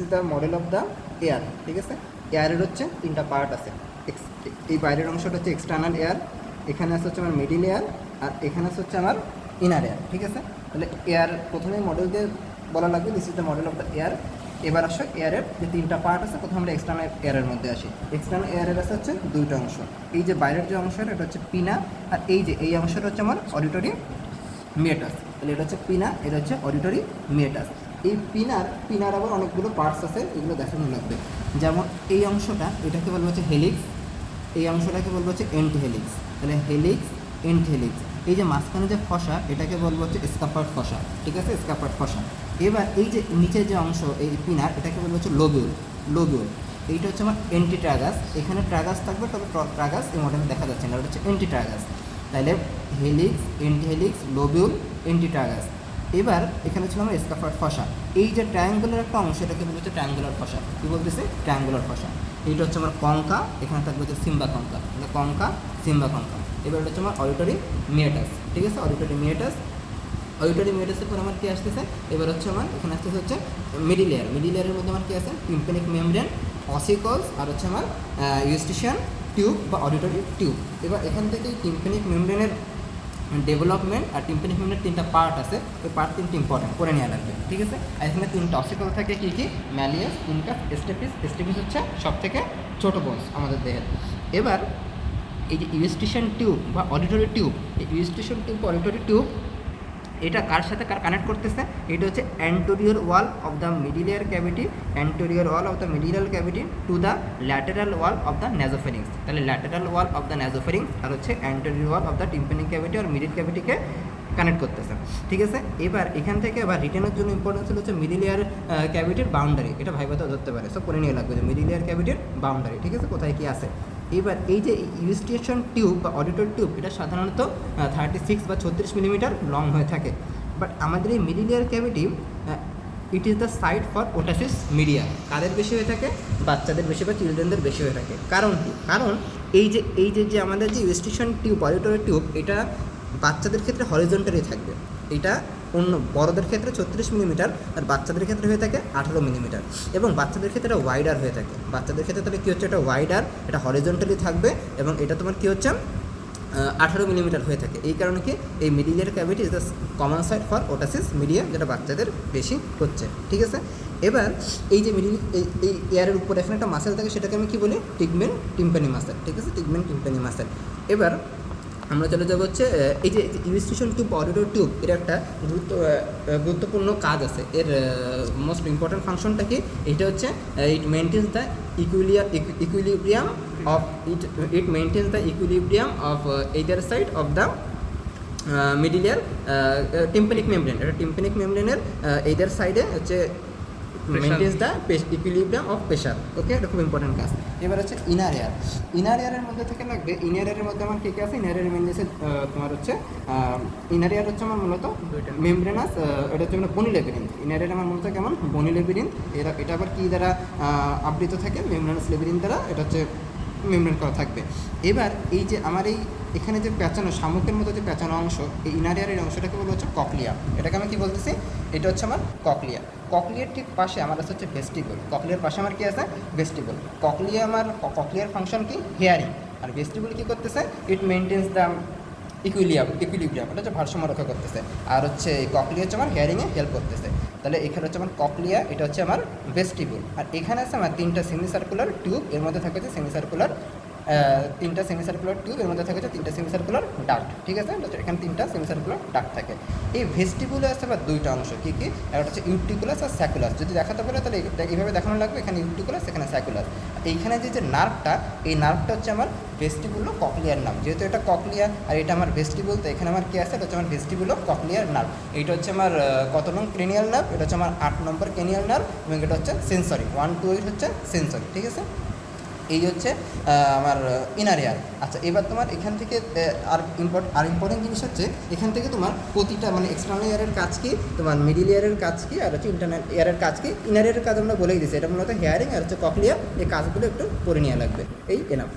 Is the model of the air ঠিক আছে? এয়ারের হচ্ছে তিনটা পার্ট আছে। এই বাইরের অংশটা হচ্ছে এক্সটার্নাল এয়ার এখানে আছে হচ্ছে আমার মিডিল এয়ার আর এখানে আছে হচ্ছে আমার ইনার এয়ার ঠিক আছে? তাহলে এয়ার প্রথমে মডেল দিয়ে বলা লাগবে this is the model of the air এবার আসো এয়ারের যে তিনটা পার্ট আছে, প্রথমে আমরা এক্সটার্নাল এয়ারের মধ্যে আসি। এক্সটার্নাল এয়ারের আছে হচ্ছে দুইটা অংশ। এই যে বাইরের যে অংশ, এটা হচ্ছে পিনা, আর এই যে, এই অংশটা হচ্ছে আমার অডিটরি মিয়েটাস তাহলে এটা হচ্ছে পিনা, এটা হচ্ছে অডিটরি মিয়েটাস এই পিনার পিনার আবার অনেকগুলো পার্টস আছে, এগুলো দেখানো লাগবে। যেমন এই অংশটা, এটাকে বলব হচ্ছে হেলিক্স এই অংশটাকে বলব হচ্ছে এন্ড হেলিক্স তাহলে হেলিক্স এন্ড হেলিক্স এই যে মাঝখানে যে ফসা, এটাকে বলব হচ্ছে স্কাপার্ট ফসা, ঠিক আছে? স্কাপার্ট ফসা। এবার এই যে নিচের যে অংশ, এই পিনার, এটাকে বলব হচ্ছে লোবিউল লোবিউল এইটা হচ্ছে আমার এন্টি ট্রাগাস এখানে ট্রাগাস থাকবে, তবে ট্রাগাস এই মডেলে দেখা যাচ্ছে না, ওটা হচ্ছে এন্টি ট্রাগাস তাহলে helix anti helix lobule anti tragus এবার এখানে ছিল আমার স্কাফার্ড ফসা। এই যে ট্রায়াঙ্গুলার একটা অংশ, এটাকে বলতে হচ্ছে ট্রায়াঙ্গুলার ফসা। কী বলতেছে? Triangular fossa. এইটা হচ্ছে আমার কঙ্কা, এখানে থাকবে হচ্ছে সিম্বা কঙ্কা। মানে কঙ্কা, সিম্বা কঙ্কা। এবার এটা হচ্ছে আমার অডিটরি মিয়েটাস ঠিক আছে? অডিটরি মিয়েটাস অডিটরি মিয়েটাসের পর আমার কী আসতেছে? এবার হচ্ছে আমার, এখানে আসতেছে হচ্ছে মিডিল লেয়ার মিডিল লেয়ারের মধ্যে আমার কী আছে? টিম্পেনিক মেমব্রেন অসিকলস আর হচ্ছে আমার ইউস্টিশিয়ান টিউব বা অডিটরি টিউব এবার এখান থেকে টিম্পেনিক মেমব্রেনের ডেভেলপমেন্ট আর টিম মেমব্রেনের তিনটা পার্ট আছে। ওই পার্ট তিনটি ইম্পর্টেন্ট করে নেওয়া লাগবে, ঠিক আছে? আর এখানে তিনটা অসিকল থাকে কী কী? ম্যালিয়াস তিনটা স্টেপিস স্টেপিস হচ্ছে সব থেকে ছোটো বোনস আমাদের দেহের। এবার এই যে ইউস্টিশন টিউব বা অডিটরি টিউব এই ইউস্টিশন টিউব অডিটরি টিউব এটা কার সাথে কার কানেক্ট করতেছে? এটা হচ্ছে anterior wall of the middle ear cavity anterior wall of the middle ear cavity to the lateral wall of the nasopharynx তাহলে lateral wall of the nasopharynx আর হচ্ছে anterior wall of the tympanic cavity R middle ক্যাভিটিকে connect করতেছে। ঠিক আছে? এবার এখান থেকে আবার রিটেনের জন্য ইম্পর্টেন্স হচ্ছে মিডিলিয়ার ক্যাভিটির বাউন্ডারি এটা ভাইবাতে ধরতে পারে। সব করে নিয়ে লাগবে যে মিডিলিয়ার ক্যাভিটির বাউন্ডারি ঠিক আছে? কোথায় কি আছে? এবার এই যে ইউস্টেশন টিউব বা অডিটর টিউব, এটা সাধারণত থার্টি সিক্স বা ছত্রিশ মিলিমিটার লং হয়ে থাকে। বাট আমাদের এই middle ear cavity it is the site for otitis media কাদের বেশি হয়ে থাকে? বাচ্চাদের বেশি বা চিলড্রেনদের বেশি হয়ে থাকে। কারণ কি? কারণ এই যে এই যে যে আমাদের যে ইউস্টেশন টিউব অডিটর টিউব, এটা বাচ্চাদের ক্ষেত্রে হরিজন্টালি থাকবে। এটা অন্য বড়দের ক্ষেত্রে ছত্রিশ মিলিমিটার আর বাচ্চাদের ক্ষেত্রে হয়ে থাকে আঠারো মিলিমিটার এবং বাচ্চাদের ক্ষেত্রে এটা ওয়াইডার হয়ে থাকে। বাচ্চাদের ক্ষেত্রে তাহলে কী হচ্ছে? এটা ওয়াইডার এটা হরিজন্টালি থাকবে এবং এটা তোমার কী হচ্ছে? আঠারো মিলিমিটার হয়ে থাকে। এই কারণে কি? এই মিডিলের cavity is the common side for otitis media যেটা বাচ্চাদের বেশি হচ্ছে। ঠিক আছে? এবার এই যে মিডিল এই এই এয়ারের উপরে এখানে একটা মাসেল থাকে, সেটাকে আমি কী বলি? টিগমেন টিম্পানি মাসেল ঠিক আছে? টিগমেন টিম্পানি মাসেল এবার আমরা চলে যাব হচ্ছে এই যে ইউস্টেশন টিউব অডিটর টিউব এর একটা গুরুত্ব গুরুত্বপূর্ণ কাজ আছে। এর মোস্ট ইম্পর্ট্যান্ট ফাংশনটা কি? এটা হচ্ছে it maintains the equili equilibrium of it it maintains the equilibrium of either side of the middle ear tympanic membrane এটা টিম্পেনিক মেমব্রেনের এইদার সাইডে হচ্ছে maintains the equilibrium of pressure okay এটা খুব ইম্পর্টেন্ট কাজ। এবার হচ্ছে ইনার এয়ার ইনার এয়ারের মধ্যে থেকে লাগবে ইনার এয়ারের মধ্যে আমার কী কী আছে? ইনার এয়ার মেনটেন্সে তোমার হচ্ছে ইনার এয়ার হচ্ছে আমার মূলত মেমব্রেনাস এটা হচ্ছে মানে বনি লেবিরিন্থ ইনার এয়ার আমার মূলত কেমন? বনি লেবিরিন্থ এরা এটা আবার কী দ্বারা আবৃত থাকে? মেমব্রেনাস লেবিরিন্থ দ্বারা এটা হচ্ছে মেমব্রেন করা থাকবে। এবার এই যে আমার এই এখানে যে পেঁচানো শামুকের মতো যে পেঁচানো অংশ এই ইনারিয়ারের অংশটাকে বলা হচ্ছে ককলিয়া এটাকে আমি কি বলতেছি? এটা হচ্ছে আমার ককলিয়া ককলিয়ার ঠিক পাশে আমার আছে হচ্ছে ভেস্টিবল ককলিয়ার পাশে আমার কি আছে? ভেস্টিবল ককলিয়া আমার, ককলিয়ার ফাংশন কি? হেয়ারিং আর ভেস্টিবল কি করতেছে? It maintains the equilibrium equilibrium এটা হচ্ছে ভারসাম্য রক্ষা করতেছে। আর হচ্ছে ককলিয়া হচ্ছে আমার হেয়ারিংয়ে হেল্প করতেছে। তাহলে এখানে হচ্ছে আমার ককলিয়া, এটা হচ্ছে আমার ভেস্টিবল আর এখানে আছে আমার তিনটা সেমি সার্কুলার টিউব এর মধ্যে থাকে হচ্ছে সেমি সার্কুলার তিনটা সেমি সার্কুলার টিউব এর মধ্যে থাকে হচ্ছে তিনটা সেমি সার্কুলার ডাক্ট ঠিক আছে? এখানে তিনটা সেমি সার্কুলার ডাক্ট থাকে। এই ভেস্টিবুলে আছে আবার দুইটা অংশ, কী কী? একটা হচ্ছে ইউটিকুলাস আর স্যাকুলাস যদি দেখাতে পারে তাহলে এইভাবে দেখানো লাগবে, এখানে ইউটিকুলাস এখানে স্যাকুলাস এইখানে যে যে নার্ভটা, এই নার্ভটা হচ্ছে আমার ভেস্টিবুলো ককলিয়ার নাম যেহেতু এটা ককলিয়া আর এটা আমার ভেস্টিবুল তো এখানে আমার কী আছে? এটা হচ্ছে আমার ভেস্টিবুলো ককলিয়ার নার্ভ এইটা হচ্ছে আমার কত নং ক্রেনিয়াল নার্ভ এটা হচ্ছে আমার আট নম্বর ক্রেনিয়াল নার্ভ এবং এটা হচ্ছে সেন্সরি ওয়ান টু এইট হচ্ছে সেন্সরি ঠিক আছে? এই হচ্ছে আমার ইনার এয়ার আচ্ছা এবার তোমার এখান থেকে আর ইম্পর্ট আর ইম্পর্টেন্ট জিনিস হচ্ছে, এখান থেকে তোমার প্রতিটা মানে এক্সটার্নাল এয়ারের কাজ কি, তোমার মিডিল এয়ারের কাজ কি, আর হচ্ছে ইন্টারনাল এয়ারের কাজ কি ইনার ইয়ারের কাজ আমরা বলেই দিচ্ছি এটা মূলত হেয়ারিং আর হচ্ছে ককলিয়া এই কাজগুলো একটু করে নেওয়া লাগবে। এই এনাফ